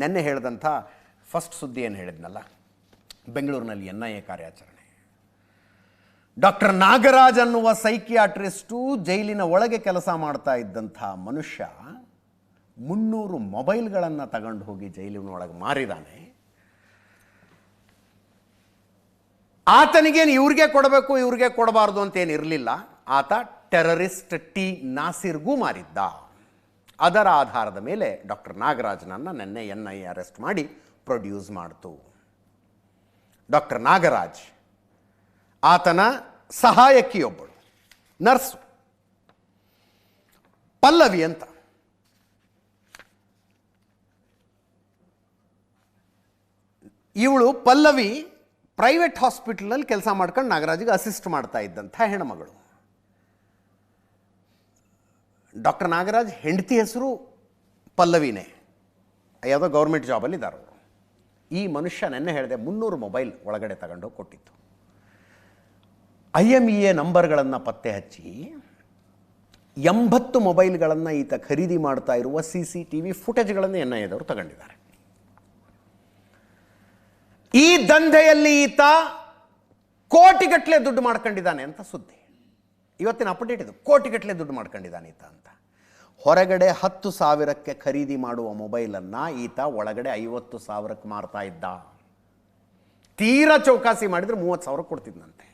ನೆನ್ನೆ ಹೇಳಿದಂಥ ಫಸ್ಟ್ ಸುದ್ದಿ ಏನು ಹೇಳಿದ್ನಲ್ಲ? ಬೆಂಗಳೂರಿನಲ್ಲಿ ಎನ್ ಐ ಎ ಕಾರ್ಯಾಚರಣೆ. ಡಾಕ್ಟರ್ ನಾಗರಾಜ್ ಅನ್ನುವ ಸೈಕಿಯಾಟ್ರಿಸ್ಟು ಜೈಲಿನ ಒಳಗೆ ಕೆಲಸ ಮಾಡ್ತಾ ಇದ್ದಂಥ ಮನುಷ್ಯ ಮುನ್ನೂರು ಮೊಬೈಲ್ಗಳನ್ನು ತಗೊಂಡು ಹೋಗಿ ಜೈಲಿನ ಒಳಗೆ ಮಾರಿದಾನೆ. ಆತನಿಗೇನು ಇವ್ರಿಗೆ ಕೊಡಬೇಕು, ಇವ್ರಿಗೆ ಕೊಡಬಾರ್ದು ಅಂತ ಏನಿರಲಿಲ್ಲ ಆತ ಟೆರರಿಸ್ಟ್ ಟಿ ನಾಸಿರ್ಗೂ ಮಾರಿದ್ದ. ಅದರ ಆಧಾರದ ಮೇಲೆ ಡಾಕ್ಟರ್ ನಾಗರಾಜ್ನನ್ನು ನಿನ್ನೆ ಎನ್ ಐ ಅರೆಸ್ಟ್ ಮಾಡಿ ಪ್ರೊಡ್ಯೂಸ್ ಮಾಡ್ತು. ಡಾಕ್ಟರ್ ನಾಗರಾಜ್ ಆತನ ಸಹಾಯಕಿಯೊಬ್ಬಳು, ನರ್ಸು. ಪಲ್ಲವಿ ಅಂತ. ಇವಳು ಪಲ್ಲವಿ ಪ್ರೈವೇಟ್ ಹಾಸ್ಪಿಟಲಲ್ಲಿ ಕೆಲಸ ಮಾಡ್ಕೊಂಡು ನಾಗರಾಜಿಗೆ ಅಸಿಸ್ಟ್ ಮಾಡ್ತಾ ಇದ್ದಂಥ ಹೆಣ್ಮಗಳು ಡಾಕ್ಟರ್ ನಾಗರಾಜ್ ಹೆಂಡತಿ ಹೆಸರು ಪಲ್ಲವಿನೇ. ಯಾವುದೋ ಗೌರ್ಮೆಂಟ್ ಜಾಬಲ್ಲಿ ಇದ್ದಾರೆ ಈ ಮನುಷ್ಯ ನೆನ್ನೆ ಹೇಳಿದೆ ಮುನ್ನೂರು ಮೊಬೈಲ್ ಒಳಗಡೆ ತಗೊಂಡು ಕೊಟ್ಟಿತ್ತು. ಐ ಎಂ ಇ ಎ ನಂಬರ್ಗಳನ್ನು ಪತ್ತೆ ಹಚ್ಚಿ ಎಂಬತ್ತು ಮೊಬೈಲ್ಗಳನ್ನು ಈತ ಖರೀದಿ ಮಾಡ್ತಾ ಇರುವ ಸಿ ಸಿ ಟಿ ವಿ ಫುಟೇಜ್ಗಳನ್ನು ಎನ್ ಐ ಎದವರು ತಗೊಂಡಿದ್ದಾರೆ. ಈ ದಂಧೆಯಲ್ಲಿ ಈತ ಕೋಟಿಗಟ್ಟಲೆ ದುಡ್ಡು ಮಾಡ್ಕೊಂಡಿದ್ದಾನೆ ಅಂತ ಸುದ್ದಿ. ಇವತ್ತಿನ ಅಪ್ಡೇಟ್ ಇದು. ಕೋಟಿಗಟ್ಟಲೆ ದುಡ್ಡು ಮಾಡ್ಕೊಂಡಿದ್ದಾನೆ ಈತ ಅಂತ. ಹೊರಗಡೆ ಹತ್ತು ಸಾವಿರಕ್ಕೆ ಖರೀದಿ ಮಾಡುವ ಮೊಬೈಲನ್ನು ಈತ ಒಳಗಡೆ ಐವತ್ತು ಸಾವಿರಕ್ಕೆ ಮಾರ್ತಾ ಇದ್ದ. ತೀರಾ ಚೌಕಾಸಿ ಮಾಡಿದರೆ ಮೂವತ್ತು ಸಾವಿರ ಕೊಡ್ತಿದ್ದಂತೆ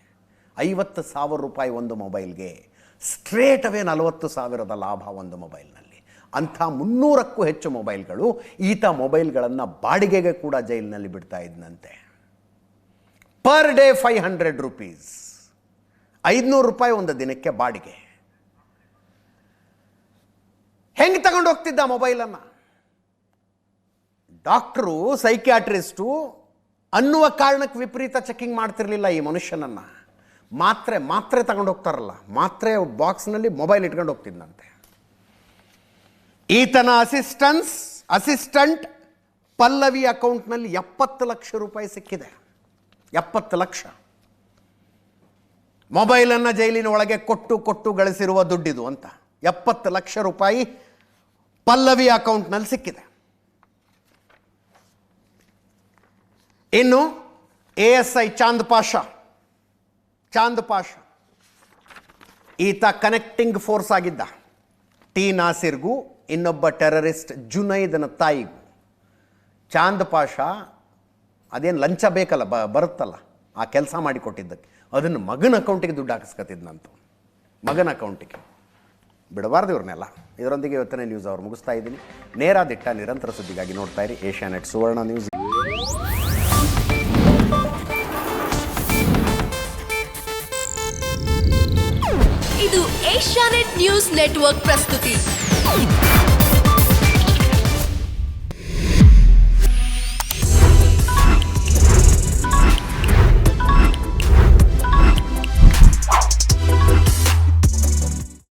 ಐವತ್ತು ಸಾವಿರ ರೂಪಾಯಿ ಒಂದು ಮೊಬೈಲ್ಗೆ. ಸ್ಟ್ರೇಟ್ ಅವೇ ನಲವತ್ತು ಸಾವಿರದ ಲಾಭ ಒಂದು ಮೊಬೈಲ್ನಲ್ಲಿ. ಅಂಥ ಮುನ್ನೂರಕ್ಕೂ ಹೆಚ್ಚು ಮೊಬೈಲ್ಗಳು ಈತ ಮೊಬೈಲ್ಗಳನ್ನು ಬಾಡಿಗೆಗೆ ಕೂಡ ಜೈಲಿನಲ್ಲಿ ಬಿಡ್ತಾ ಇದ್ದಂತೆ per day five hundred rupees. ಐದುನೂರು ರೂಪಾಯಿ ಒಂದು ದಿನಕ್ಕೆ ಬಾಡಿಗೆ. ಹೆಂಗೆ ತಗೊಂಡು ಹೋಗ್ತಿದ್ದ ಮೊಬೈಲನ್ನು ಡಾಕ್ಟ್ರು ಸೈಕ್ಯಾಟ್ರಿಸ್ಟು ಅನ್ನುವ ಕಾರಣಕ್ಕೆ ವಿಪರೀತ ಚೆಕಿಂಗ್ ಮಾಡ್ತಿರ್ಲಿಲ್ಲ ಈ ಮನುಷ್ಯನನ್ನು. ಮಾತ್ರೆ ಮಾತ್ರೆ ತಗೊಂಡು ಹೋಗ್ತಾರಲ್ಲ, ಮಾತ್ರೆ ಬಾಕ್ಸ್ನಲ್ಲಿ ಮೊಬೈಲ್ ಇಟ್ಕೊಂಡು ಹೋಗ್ತಿದ್ದಂತೆ ಈತನ ಅಸಿಸ್ಟೆನ್ಸ್ ಅಸಿಸ್ಟೆಂಟ್ ಪಲ್ಲವಿ ಅಕೌಂಟ್ನಲ್ಲಿ ಎಪ್ಪತ್ತು ಲಕ್ಷ ರೂಪಾಯಿ ಸಿಕ್ಕಿದೆ. ಎಪ್ಪತ್ತು ಲಕ್ಷ. ಮೊಬೈಲನ್ನು ಜೈಲಿನ ಒಳಗೆ ಕೊಟ್ಟು ಕೊಟ್ಟು ಗಳಿಸಿರುವ ದುಡ್ಡಿದು ಅಂತ ಎಪ್ಪತ್ತು ಲಕ್ಷ ರೂಪಾಯಿ ಪಲ್ಲವಿ ಅಕೌಂಟ್ನಲ್ಲಿ ಸಿಕ್ಕಿದೆ. ಇನ್ನು A S I Chand Pasha Chand Pasha, ಈತ ಕನೆಕ್ಟಿಂಗ್ ಫೋರ್ಸ್ ಆಗಿದ್ದ. ಟಿ ನಾಸಿರ್ಗೂ ಇನ್ನೊಬ್ಬ ಟೆರರಿಸ್ಟ್ ಜುನೈದನ ತಾಯಿಗೂ. ಚಾಂದ್ ಪಾಷಾ, ಅದೇನು ಲಂಚ ಬೇಕಲ್ಲ ಬರುತ್ತಲ್ಲ ಆ ಕೆಲಸ ಮಾಡಿಕೊಟ್ಟಿದ್ದಕ್ಕೆ. ಅದನ್ನು ಮಗನ ಅಕೌಂಟಿಗೆ ದುಡ್ಡು ಹಾಕಿಸ್ಕೊತಿದ್ನಂತ ಮಗನ ಅಕೌಂಟಿಗೆ. ಬಿಡಬಾರ್ದು ಇವ್ರನ್ನೆಲ್ಲ. ಇದರೊಂದಿಗೆ ಇವತ್ತನೇ ನ್ಯೂಸ್ ಅವ್ರು ಮುಗಿಸ್ತಾ ಇದ್ದೀನಿ. ನೇರ ದಿಟ್ಟ ನಿರಂತರ ಸುದ್ದಿಗಾಗಿ ನೋಡ್ತಾ ಇರಿ. ಏಷ್ಯಾನೆಟ್ ಸುವರ್ಣ ನ್ಯೂಸ್ ಇದು ಏಷ್ಯಾನೆಟ್ ನ್ಯೂಸ್ ನೆಟ್ವರ್ಕ್ ಪ್ರಸ್ತುತಿ.